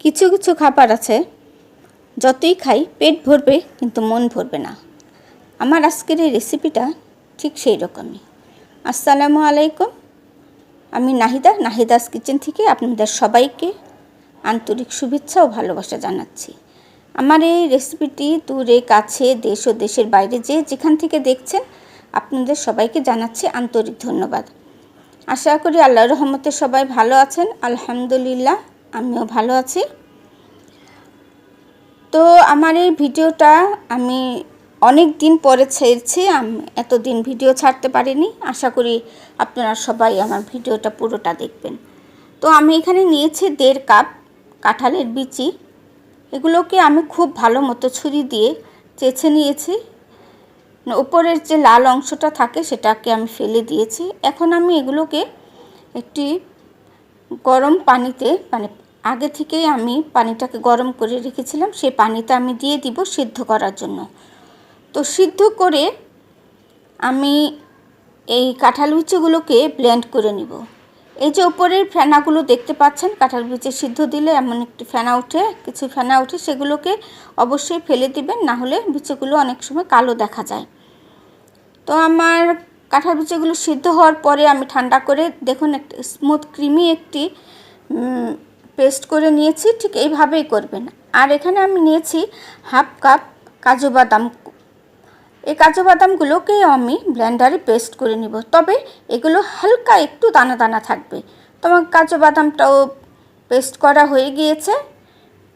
কিছু কিছু খাবার আছে। যতই খাই, পেট ভরবে, কিন্তু মন ভরবে না। আমার আজকের এই রেসিপিটা ঠিক সেই রকমই আসসালামু আলাইকুম। আমি নাহিদা, নাহিদাস কিচেন থেকে আপনাদের সবাইকে আন্তরিক শুভেচ্ছা ও ভালোবাসা জানাচ্ছি। আমার এই রেসিপিটি দূরে, কাছে, দেশ ও দেশের বাইরে যে যেখান থেকে দেখছেন, আপনাদের সবাইকে জানাচ্ছি আন্তরিক ধন্যবাদ। আশা করি আল্লাহর রহমতে সবাই ভালো আছেন। আলহামদুলিল্লাহ। আমিও ভালো আছি। তো আমার এই ভিডিওটা আমি অনেক দিন পরে ছেড়েছি, আমি, এতদিন ভিডিও ছাড়তে পারিনি। আশা করি আপনারা সবাই আমার ভিডিওটা পুরোটা দেখবেন। তো আমি এখানে নিয়েছি দেড় কাপ কাঁঠালের বিচি। এগুলোকে আমি খুব ভালো মতো ছুরি দিয়ে চেছে নিয়েছি। উপরের যে লাল অংশটা থাকে সেটাকে আমি ফেলে দিয়েছি। এখন আমি এগুলোকে একটি গরম পানিতে মানে আগে থেকেই আমি পানিটাকে গরম করে রেখেছিলাম সেই পানিতে আমি দিয়ে দিব সিদ্ধ করার জন্য। তো সিদ্ধ করে আমি এই কাঁঠাল বিচিগুলোকে ব্লেন্ড করে নিব। এই যে উপরের ফেনাগুলো দেখতে পাচ্ছেন, কাঁঠাল বিচি সিদ্ধ দিলে এমন একটি ফেনা উঠে, কিছু ফেনা উঠে সেগুলোকে অবশ্যই ফেলে দিবেন, না হলে বিচিগুলো অনেক সময় কালো দেখা যায়। তো আমার কাঁঠাল বিচিগুলো সিদ্ধ হওয়ার পরে আমি ঠান্ডা করে, দেখুন একটা স্মুথ ক্রিমি একটি পেস্ট করে নিয়েছি, ঠিক এইভাবেই করবেন। আর এখানে আমি নিয়েছি হাফ কাপ কাজু বাদাম। এই কাজু বাদামগুলোকে আমি ব্লেন্ডারে পেস্ট করে নিব। তবে এগুলো হালকা একটু দানা দানা থাকবে। তোমার কাজু বাদামটাও পেস্ট করা হয়ে গিয়েছে।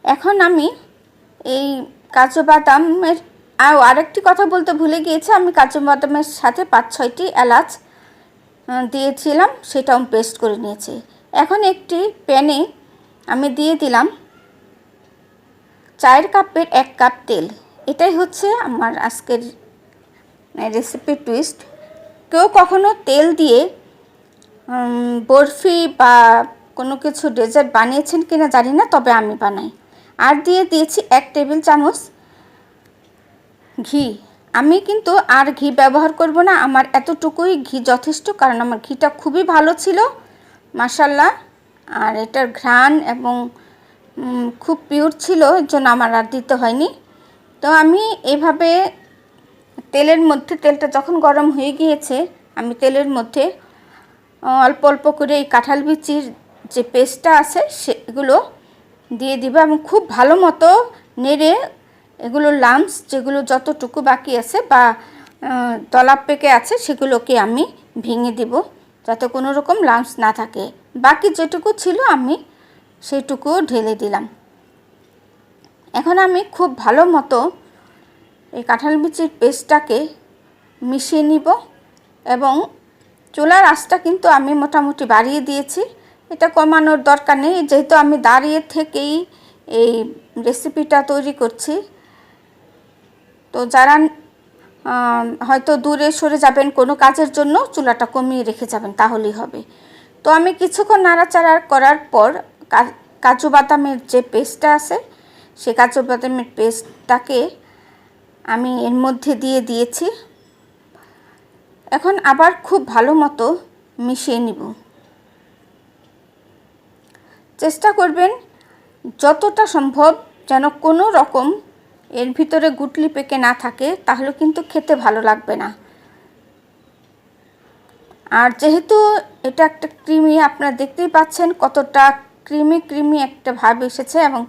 এখন আমি এই কাজু বাদামের আর আরেকটি কথা বলতে ভুলে গিয়েছি, আমি কাজু বাদামের সাথে পাঁচ, ছয়টি এলাচ দিয়েছিলাম, সেটাও পেস্ট করে নিয়েছি। এখন একটি প্যানে আমি দিয়ে দিলাম চায়ের কাপের এক কাপ তেল। এটাই হচ্ছে আমার আজকের রেসিপি টুইস্ট কেউ কখনো তেল দিয়ে বরফি বা কোনো কিছু ডেজার্ট বানিয়েছেন কিনা জানি না, তবে আমি বানাই। আর দিয়ে দিয়েছি এক টেবিল চামচ ঘি। আমি কিন্তু আর ঘি ব্যবহার করব না, আমার এতটুকুই ঘি যথেষ্ট, কারণ আমার ঘিটা খুবই ভালো ছিল মাসাল্লাহ আর এটার ঘ্রাণ এবং খুব পিওর ছিল, এর জন্য আমার আর দিতে হয়নি। তো আমি এভাবে তেলের মধ্যে, তেলটা যখন গরম হয়ে গিয়েছে, আমি তেলের মধ্যে অল্প অল্প করে এই কাঁঠাল বিচির যে পেস্টটা আছে, সেগুলো দিয়ে দিবে এবং খুব ভালো মতো নেড়ে এগুলো লামস যেগুলো যতটুকু বাকি আছে বা তলাপ পেকে আছে সেগুলোকে আমি ভেঙে দিব যাতে কোনো রকম লামস না থাকে। বাকি যেটুকু ছিল আমি সেটুকু ঢেলে দিলাম। এখন আমি খুব ভালো মতো এই কাঁঠাল বিচির পেস্টটাকে মিশিয়ে নিব এবং চুলার আঁচটা কিন্তু আমি মোটামুটি বাড়িয়ে দিয়েছি। এটা কমানোর দরকার নেই, যেহেতু আমি দাঁড়িয়ে থেকেই এই রেসিপিটা তৈরি করছি। তো যারা হয়তো দূরে সরে যাবেন কোনো কাজের জন্য, চুলাটা কমিয়ে রেখে যাবেন, তাহলেই হবে। তো আমি কিছুক্ষণ নাড়াচাড়া করার পর কাজু বাদামের যে পেস্টটা আছে, সে কাজু বাদামের পেস্টটাকে আমি এর মধ্যে দিয়ে দিয়েছি। এখন আবার খুব ভালো মতো মিশিয়ে নিব। চেষ্টা করবেন যতটা সম্ভব যেন কোনো রকম এর ভিতরে গুটলি পেকে না থাকে, তাহলে কিন্তু খেতে ভালো লাগবে না। আর যেহেতু এটা একটা ক্রিমি, আপনারা দেখতেই পাচ্ছেন কতটা ক্রিমি ক্রিমি একটা ভাব এসেছে এবং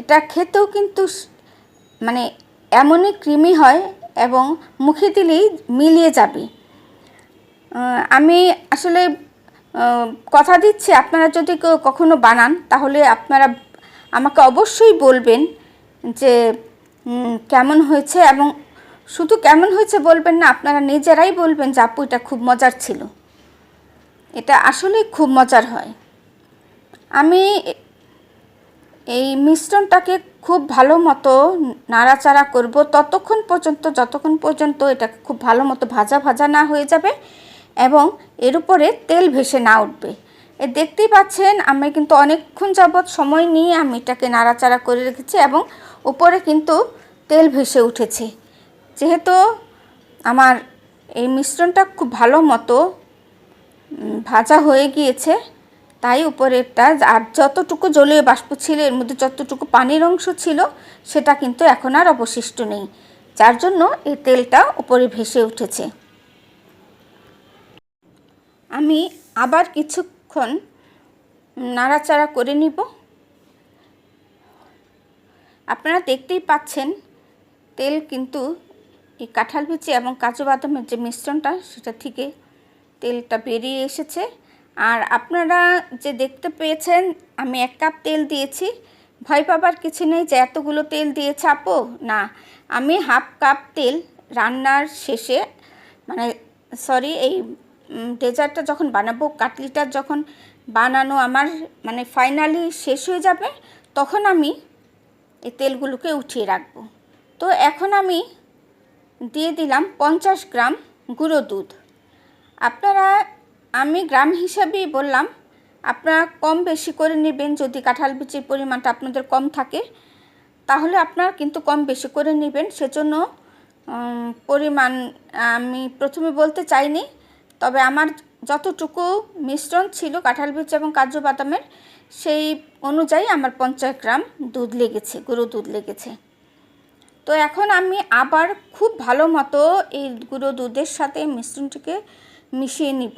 এটা খেতেও কিন্তু মানে এমনই ক্রিমি হয় এবং মুখে দিলেই মিলিয়ে যাবে। আমি আসলে কথা দিচ্ছি, আপনারা যদি কখনো বানান, তাহলে আপনারা আমাকে অবশ্যই বলবেন যে কেমন হয়েছে এবং শুধু কেমন হয়েছে বলবেন না, আপনারা নিজেরাই বলবেন যে আপু, এটা খুব মজার ছিল। এটা আসলেই খুব মজার হয়। আমি এই মিশ্রণটাকে খুব ভালো মতো নাড়াচাড়া করব, ততক্ষণ পর্যন্ত, যতক্ষণ পর্যন্ত এটা খুব ভালো মতো ভাজা ভাজা না হয়ে যাবে এবং এর উপরে তেল ভেসে না উঠবে। এ, দেখতেই পাচ্ছেন আমি কিন্তু অনেকক্ষণ যাবৎ সময় নিয়ে আমি এটাকে নাড়াচাড়া করে রেখেছি এবং উপরে কিন্তু তেল ভেসে উঠেছে। যেহেতু আমার এই মিশ্রণটা খুব ভালো মতো ভাজা হয়ে গিয়েছে, তাই উপরেরটা আর যতটুকু জলীয় বাষ্প ছিল, এর মধ্যে যতটুকু পানির অংশ ছিল, সেটা কিন্তু এখন আর অবশিষ্ট নেই। যার জন্য এই তেলটা উপরে ভেসে উঠেছে। আমি আবার কিছুক্ষণ নাড়াচাড়া করে নিব। আপনারা দেখতেই পাচ্ছেন, তেল কিন্তু এই কাঁঠাল বিচি এবং কাজু বাদামের যে মিশ্রণটা, সেটা থেকে তেলটা বেরিয়ে এসেছে। আর আপনারা যে দেখতে পেয়েছেন, আমি এক কাপ তেল দিয়েছি। ভয় পাবার কিছু নেই যে এতগুলো তেল দিয়ে চাপো না, আমি হাফ কাপ তেল রান্নার শেষে মানে সরি এই ডেজার্টটা যখন বানাবো, কাটলিটা যখন বানানো আমার মানে ফাইনালি শেষ হয়ে যাবে, তখন আমি এই তেলগুলোকে উঠিয়ে রাখব। তো এখন আমি দিয়ে দিলাম পঞ্চাশ গ্রাম গুঁড়ো দুধ। আপনারা, আমি গ্রাম হিসাবেই বললাম, আপনারা কম বেশি করে নেবেন, যদি কাঁঠাল বিচির পরিমাণটা আপনাদের কম থাকে, তাহলে আপনারা কিন্তু কম বেশি করে নেবেন। সেজন্য পরিমাণ, আমি প্রথমে বলতে চাইনি তবে আমার যতটুকু মিশ্রণ ছিল কাঁঠাল বীজ এবং কাজু বাদামের, সেই অনুযায়ী আমার পঞ্চাশ গ্রাম দুধ লেগেছে, গুঁড়ো দুধ লেগেছে। তো এখন আমি আবার খুব ভালো মতো এই গুঁড়ো দুধের সাথে মিশ্রণটিকে মিশিয়ে নিব।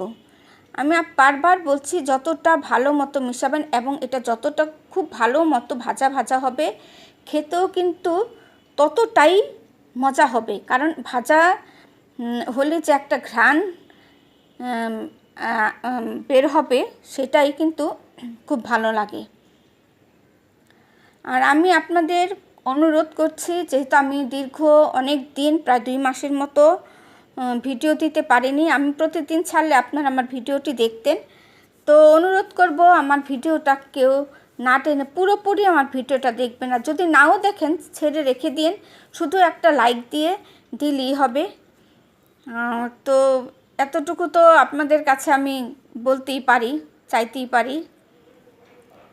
আমি বারবার বলছি যতটা ভালো মতো মিশাবেন এবং এটা যতটা খুব ভালো মতো ভাজা ভাজা হবে, খেতেও কিন্তু ততটাই মজা হবে। কারণ ভাজা হলে যে একটা ঘ্রাণ বের হবে, সেটাই কিন্তু খুব ভালো লাগে। আর আমি আপনাদের অনুরোধ করছি, যেহেতু আমি দীর্ঘ অনেক দিন, প্রায় দুই মাসের মতো ভিডিও দিতে পারিনি, আমি প্রতিদিন ছাড়লে আপনারা আমার ভিডিওটি দেখতেন। তো অনুরোধ করব, আমার ভিডিওটা কেউ না টেনে, পুরোপুরি আমার ভিডিওটা দেখবেন। আর যদি নাও দেখেন, ছেড়ে রেখে দিন, শুধু একটা লাইক দিয়ে দিলেই হবে। তো এতটুকু তো আপনাদের কাছে আমি বলতেই পারি, চাইতেই পারি।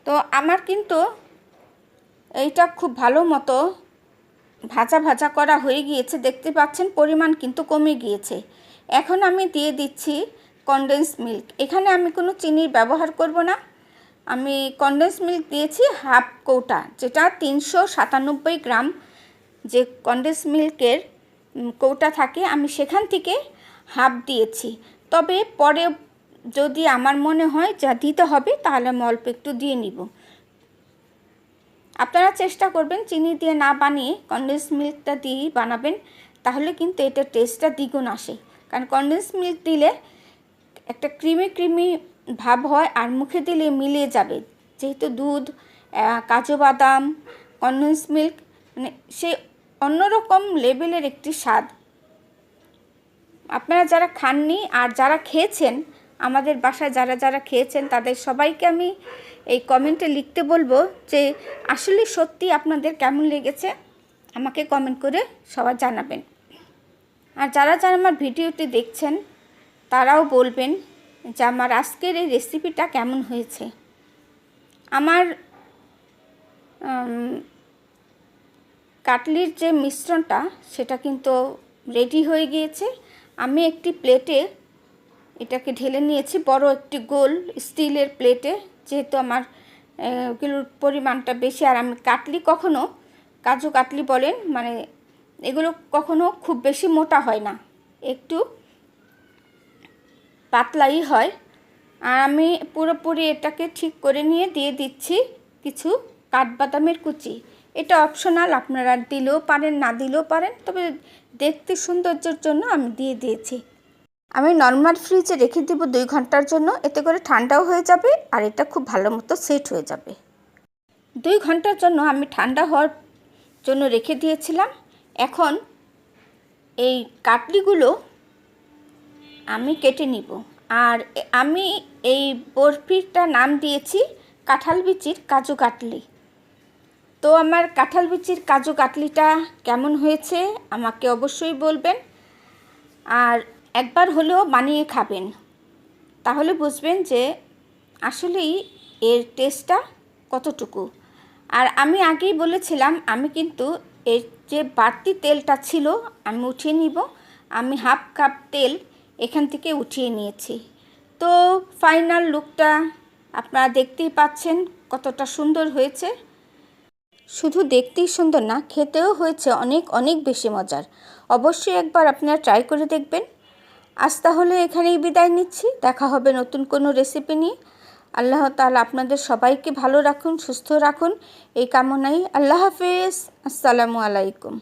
তো আমার কিন্তু এইটা খুব ভালো মতো ভাজা ভাজা করা হয়ে গিয়েছে। দেখতে পাচ্ছেন পরিমাণ কিন্তু কমে গিয়েছে। এখন আমি দিয়ে দিচ্ছি কনডেন্স মিল্ক এখানে আমি কোনো চিনির ব্যবহার করব না। আমি কনডেন্স মিল্ক দিয়েছি হাফ কৌটা, যেটা তিনশো সাতানব্বই গ্রাম যে কনডেন্স মিল্কের কৌটা থাকে, আমি সেখান থেকে হাফ দিয়েছি। তবে পরে যদি আমার মনে হয় যা দিতে হবে, তাহলে আমি অল্প একটু দিয়ে নিব। আপনারা চেষ্টা করবেন চিনি দিয়ে না বানিয়ে কনডেন্স মিল্কটা দিয়েই বানাবেন, তাহলে কিন্তু এটার টেস্টটা দ্বিগুণ আসে। কারণ কনডেন্স মিল্ক দিলে একটা ক্রিমি ক্রিমি ভাব হয় আর মুখে দিলে মিলিয়ে যাবে। যেহেতু দুধ কাজু বাদাম কনডেন্স মিল্ক মানে সেই অন্যরকম লেভেলের একটি স্বাদ। আপনারা যারা খাননি আর যারা খেয়েছেন, আমাদের বাসায় যারা যারা খেয়েছেন, তাদের সবাইকে আমি এই কমেন্টে লিখতে বলব যে, আসলে সত্যি আপনাদের কেমন লেগেছে? আমাকে কমেন্ট করে সবাই জানাবেন। আর যারা যারা আমার ভিডিওটি দেখছেন, তারাও বলবেন যে, আমার আজকের এই রেসিপিটা কেমন হয়েছে? আমার কাটলির যে মিশ্রণটা, সেটা কিন্তু রেডি হয়ে গিয়েছে। আমি একটি প্লেটে এটাকে ঢেলে নিয়েছি, বড় একটি গোল স্টিলের প্লেটে। যেহেতু আমার এগুলোর পরিমাণটা বেশি, আর আমি কাটলি কখনো, কাজু কাটলি বলেন মানে এগুলো কখনো খুব বেশি মোটা হয় না, একটু পাতলাই হয়। আর আমি পুরোপুরি এটাকে ঠিক করে নিয়ে দিয়ে দিচ্ছি কিছু কাঠবাদামের কুচি। এটা অপশনাল আপনারা দিলেও পারেন, না দিলেও পারেন, তবে দেখতে সৌন্দর্যের জন্য আমি দিয়ে দিয়েছি। আমি নর্মাল ফ্রিজে রেখে দেবো দুই ঘণ্টার জন্য, এতে করে ঠান্ডাও হয়ে যাবে আর এটা খুব ভালো মতো সেট হয়ে যাবে। দুই ঘণ্টার জন্য আমি ঠান্ডা হওয়ার জন্য রেখে দিয়েছিলাম। এখন এই কাটলিগুলো আমি কেটে নিব। আর আমি এই বরফিটা নাম দিয়েছি, কাঁঠাল বিচির কাজু কাটলি। তো আমার কাঁঠাল বিচির কাজু কাটলিটা কেমন হয়েছে আমাকে অবশ্যই বলবেন। আর একবার হলেও বানিয়ে খাবেন। তাহলে বুঝবেন যে আসলেই এর টেস্টটা কতটুকু। আর আমি আগেই বলেছিলাম, আমি কিন্তু এর যে বাড়তি তেলটা ছিল আমি উঠিয়ে নিব। আমি হাফ কাপ তেল এখান থেকে উঠিয়ে নিয়েছি। তো ফাইনাল লুকটা আপনারা দেখতেই পাচ্ছেন কতটা সুন্দর হয়েছে। শুধু দেখতেই সুন্দর না, খেতেও হয়েছে অনেক অনেক বেশি মজার। অবশ্যই একবার আপনারা ট্রাই করে দেখবেন। আজ তাহলে এখানেই বিদায় নিচ্ছি। দেখা হবে নতুন কোনো রেসিপি নিয়ে। আল্লাহ তালা আপনাদের সবাইকে ভালো রাখুন, সুস্থ রাখুন। এই কামনাই। আল্লাহ হাফেজ। আসসালামু আলাইকুম।